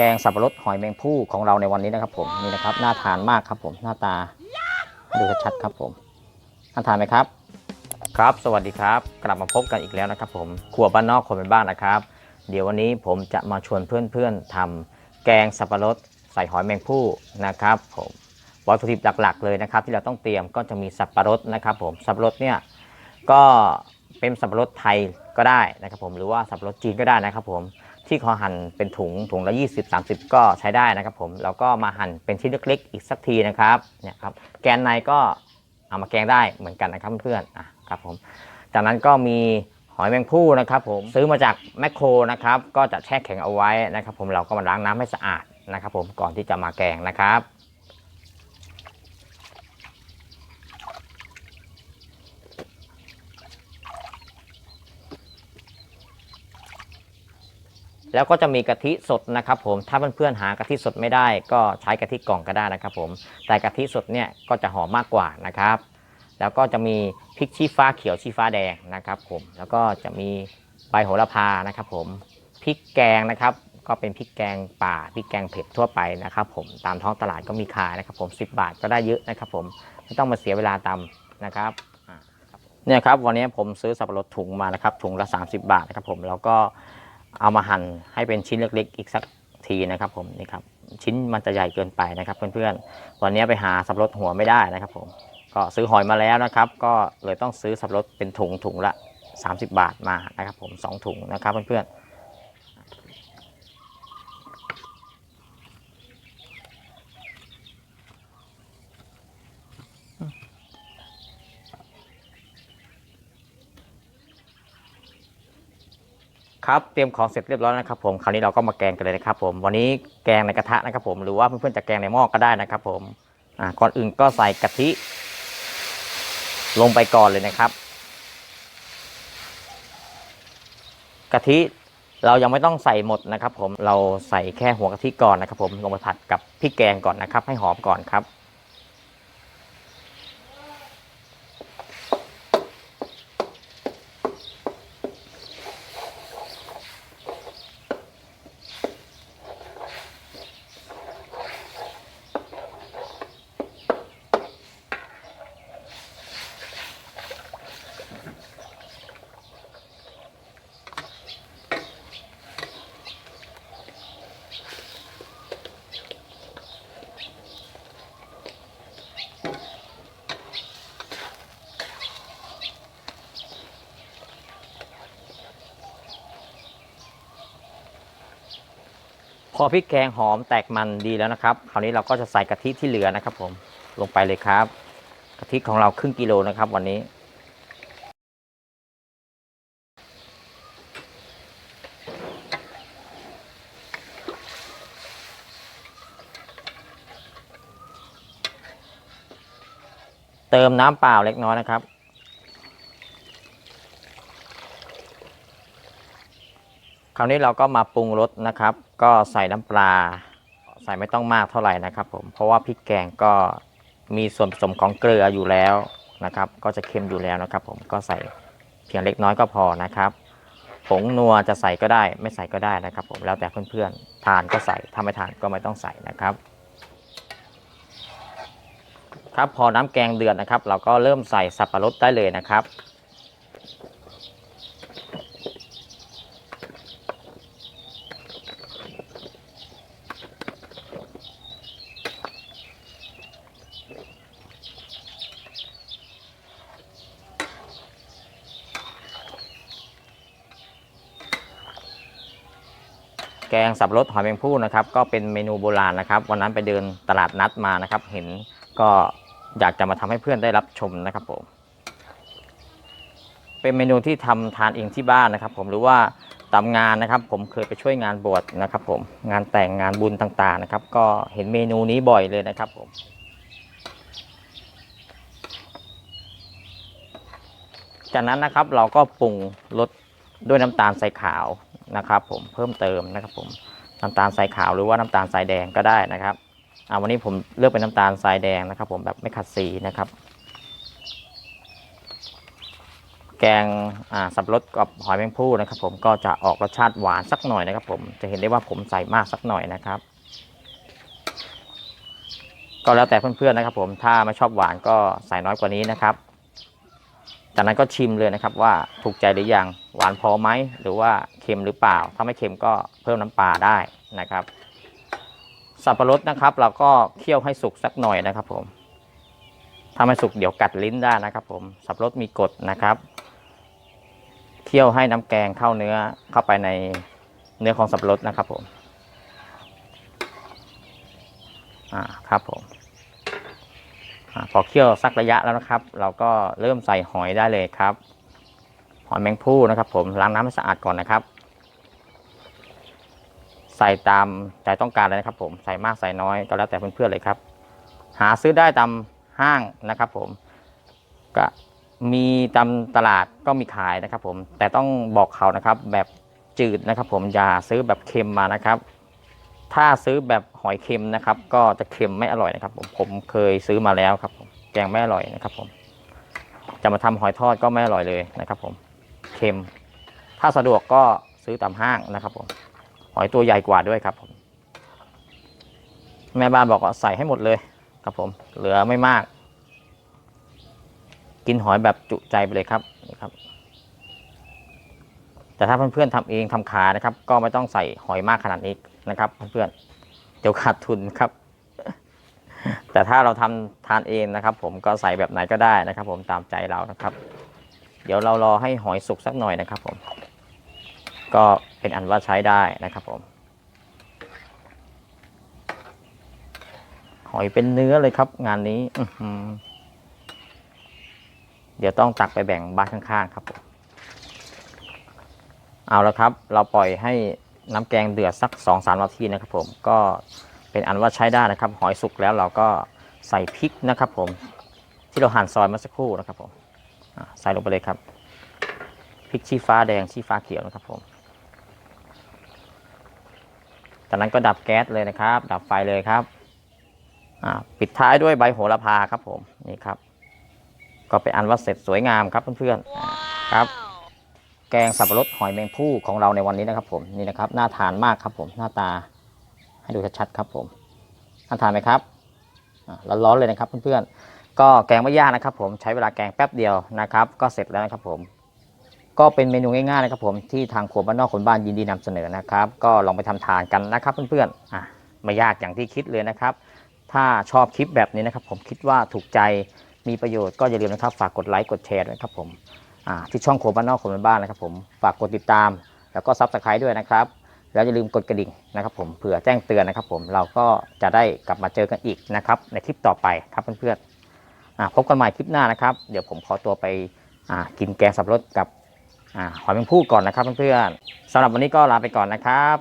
แกงสับปะรดหอยแมงผู้ของเราในวันนี้นะครับ ผมนี่นะครับน่าทานมากครับ ผมหน้าตาดูชัดๆครับผมน่าทานไหมครับ ครับ สวัสดีครับ กลับมาพบกันอีกแล้วนะครับ ผมครัวบ้านนอกคนเป็นบ้านนะครับ เดี๋ยววันนี้ผมจะมาชวนเพื่อนๆทำแกงสับปะรดใส่หอยแมงผู้นะครับ ผมวัตถุดิบหลักๆ เลยนะครับ ที่เราต้องเตรียมก็จะมีสับปะรดนะครับ ผมสับปะรดเนี่ยก็เป็นสับปะรดไทยก็ได้นะครับ ผมหรือว่าสับปะรดจีนก็ได้นะครับ ผม ที่ขอหั่นเป็นถุงถุงละ 20-30 ก็ใช้ได้นะครับผมแล้วก็มาหั่นเป็นชิ้นเล็กๆอีกสักทีนะครับเนี่ยครับแกนในก็เอามาแกงได้เหมือนกันนะครับเพื่อนๆอะครับผมจากนั้นก็มีหอยแมงผู้นะครับผมซื้อมาจากแมคโครนะครับก็จะแช่แข็งเอาไว้นะครับผมเราก็มาล้างน้ำให้สะอาดนะครับผมก่อนที่จะมาแกงนะครับ แล้วก็จะมีกะทิสดนะครับผมถ้าเพื่อนๆหากะทิสดไม่ได้ ก็ใช้กะทิกล่องก็ได้นะครับผมแต่กะทิสดเนี่ยก็จะหอมมากกว่านะครับ แล้วก็จะมีพริกชี้ฟ้าเขียวชี้ฟ้าแดงนะครับผมแล้วก็จะมีใบโหระพานะครับผมพริกแกงนะครับ ก็เป็นพริกแกงป่าพริกแกงเผ็ดทั่วไปนะครับ ผมตามท้องตลาดก็มีขายนะครับ ผม 10 บาทก็ได้เยอะนะครับ ผมไม่ต้องมาเสียเวลาตำนะครับอ่าครับเนี่ยครับวันนี้ผมซื้อสับปะรดถุงมานะครับถุงละ 30 บาทนะครับผมแล้วก็ เอามาหั่นให้เป็นชิ้นเล็กๆ อีกสักทีนะครับผมนี่ครับชิ้นมันจะใหญ่เกินไปนะครับ เพื่อนๆวันนี้ไปหาสับปะรดหัวไม่ได้นะครับผมก็ซื้อหอยมาแล้วนะครับ ก็เลยต้องซื้อสับปะรดเป็นถุงถุงละ 30 บาทมานะครับผม2ถุงนะครับเพื่อนๆ ครับเตรียมของเสร็จเรียบร้อยนะครับผมคราวนี้เราก็มาแกงกันเลยนะครับผมวันนี้แกงในกระทะนะครับผมหรือว่าเพื่อนๆจะแกงในหม้อก็ได้นะครับผมอ่าก่อนอื่นก็ใส่กะทิ ลงไปก่อนเลยนะครับกะทิเรายังไม่ต้องใส่หมดนะครับ ผมเราใส่แค่หัวกะทิก่อนนะครับ ผมลงไปผัดกับพริกแกงก่อนนะครับ ให้หอมก่อนครับ พอพริกแกงหอมแตกมันดีแล้วนะครับ คราวนี้เราก็จะใส่กะทิที่เหลือนะครับ ผมลงไปเลยครับกะทิของเราครึ่งกิโลนะครับ วันนี้ เติมน้ำเปล่าเล็กน้อยนะครับ คราวนี้เราก็มาปรุงรสนะครับ ก็ใส่น้ำปลา ใส่ไม่ต้องมากเท่าไหร่นะครับผมเพราะว่าพริกแกงก็มีส่วนผสมของเกลืออยู่แล้วนะครับ ก็จะเค็มอยู่แล้วนะครับ ผมก็ใส่เพียงเล็กน้อยก็พอนะครับผงนัวจะใส่ก็ได้ ไม่ใส่ก็ได้นะครับ ผมแล้วแต่เพื่อนๆทานก็ใส่ถ้าไม่ทานก็ไม่ต้องใส่นะครับ ครับพอน้ำแกงเดือดนะครับ เราก็เริ่มใส่สับปะรดได้เลยนะครับ แกงสับปะรดหอยแมงผู้นะครับ ก็เป็นเมนูโบราณนะครับ วันนั้นไปเดินตลาดนัดมานะครับ เห็นก็อยากจะมาทำให้เพื่อนได้รับชมนะครับผม เป็นเมนูที่ทำทานเองที่บ้านนะครับ ผมหรือว่าตามงานนะครับ ผมเคยไปช่วยงานบวชนะครับ ผมงานแต่งงานบุญต่างๆนะครับ ก็เห็นเมนูนี้บ่อยเลยนะครับผมจากนั้นนะครับเราก็ปรุงรสด้วยน้ำตาลทรายขาว นะครับ ผมเพิ่มเติมนะครับ ผมน้ำตาลทรายขาวหรือว่าน้ำตาลทรายแดงก็ได้นะครับอ่าวันนี้ผมเลือกเป็นน้ำตาลทรายแดงนะครับ ผมแบบไม่ขัดสีนะครับ แกงอ่าสับรดกับหอยแมงภู่นะครับ ผมก็จะออกรสชาติหวานสักหน่อยนะครับ ผมจะเห็นได้ว่าผมใส่มากสักหน่อยนะครับ ก็แล้วแต่เพื่อนๆนะครับ ผมถ้าไม่ชอบหวานก็ใส่น้อยกว่านี้นะครับ จากนั้นก็ชิมเลยนะครับว่าถูกใจหรือยังหวานพอไหมหรือว่าเค็มหรือเปล่า ถ้าไม่เค็มก็เพิ่มน้ำปลาได้นะครับ สับปะรดนะครับ เราก็เคี่ยวให้สุกสักหน่อยนะครับ ผมถ้าไม่สุกเดี๋ยวกัดลิ้นได้นะครับ ผมสับปะรดมีกรดนะครับเคี่ยวให้น้ำแกงเข้าเนื้อเข้าไปในเนื้อของสับปะรดนะครับผมอ่าครับผม พอเคี่ยวสักระยะแล้วนะครับ เราก็เริ่มใส่หอยได้เลยครับ หอยแมงผู้นะครับ ผมล้างน้ำให้สะอาดก่อนนะครับ ใส่ตามใจต้องการเลยนะครับ ผมใส่มากใส่น้อยก็แล้วแต่เพื่อนๆเลยครับ หาซื้อได้ตามห้างนะครับ ผมก็มีตามตลาดก็มีขายนะครับ ผมแต่ต้องบอกเขานะครับ แบบจืดนะครับ ผมอย่าซื้อแบบเค็มมานะครับ ถ้าซื้อแบบหอยเค็มนะครับ ก็จะเค็มไม่อร่อยนะครับ ผมผมเคยซื้อมาแล้วครับผมแกงไม่อร่อยนะครับ ผม จะมาทำหอยทอดก็ไม่อร่อยเลยนะครับ ผมเค็ม ถ้าสะดวกก็ซื้อตามห้างนะครับ ผม หอยตัวใหญ่กว่าด้วยครับผมแม่บ้านบอกว่าใส่ให้หมดเลยครับผม เหลือไม่มาก กินหอยแบบจุใจไปเลยครับนี่ครับ แต่ถ้าเพื่อนๆทำเองทำขานะครับ ก็ไม่ต้องใส่หอยมากขนาดนี้นะครับเพื่อนๆเดี๋ยวขาดทุนครับ แต่ถ้าเราทำทานเองนะครับ ผมก็ใส่แบบไหนก็ได้นะครับ ผมตามใจเรานะครับ เดี๋ยวเรารอให้หอยสุกสักหน่อยนะครับ ผม ก็เป็นอันว่าใช้ได้นะครับ ผม หอยเป็นเนื้อเลยครับ งานนี้เดี๋ยวต้องตักไปแบ่งบ้านข้างๆครับผม เอาละครับ เราปล่อยให้น้ำแกงเดือดสัก2อสามนาทีนะครับผมก็เป็นอันว่าใช้ได้นะครับ หอยสุกแล้วเราก็ใส่พริกนะครับผมที่เราหั่นซอยเมื่อสักครู่นะครับผมใส่ลงไปเลยครับพริกชี้ฟ้าแดงชี้ฟ้าเขียวนะครับผมจากนั้นก็ดับแก๊สเลยนะครับ ดับไฟเลยครับปิดท้ายด้วยใบโหระพาครับผมนี่ครับ ก็เป็นอันว่าเสร็จสวยงามครับเพื่อนๆ แกงสับปะรดหอยแมงผู้ของเราในวันนี้นะครับ ผมนี่นะครับน่าทานมากครับ ผมหน้าตาให้ดูชัดๆครับ ผมน่าทานไหมครับร้อนๆเลยนะครับเพื่อนๆก็แกงไม่ยากนะครับ ผมใช้เวลาแกงแป๊บเดียวนะครับ ก็เสร็จแล้วนะครับ ผม ก็เป็นเมนูง่ายๆนะครับ ผมที่ทางครัวบ้านนอกคนบ้านยินดีนำเสนอนะครับ ก็ลองไปทำทานกันนะครับ เพื่อนๆอะไม่ยากอย่างที่คิดเลยนะครับ ถ้าชอบคลิปแบบนี้นะครับ ผมคิดว่าถูกใจมีประโยชน์ก็อย่าลืมนะครับ ฝากกดไลค์กดแชร์ด้วยครับผม ที่ช่องโครัวบ้านนอกโคนบ้านนะครับผมฝากกดติดตาม แล้วก็ซับสไครต์ด้วยนะครับ แล้วอย่าลืมกดกระดิ่งนะครับผมเผื่อแจ้งเตือนนะครับ ผมเราก็จะได้กลับมาเจอกันอีกนะครับในคลิปต่อไปครับเพื่อนๆพบกันใหม่คลิปหน้านะครับ เดี๋ยวผมขอตัวไปกินแกงสับปะรดกับอหอยแมงภู่ก่อนนะครับเพื่อนๆสำหรับวันนี้ก็ลาไปก่อนนะครับ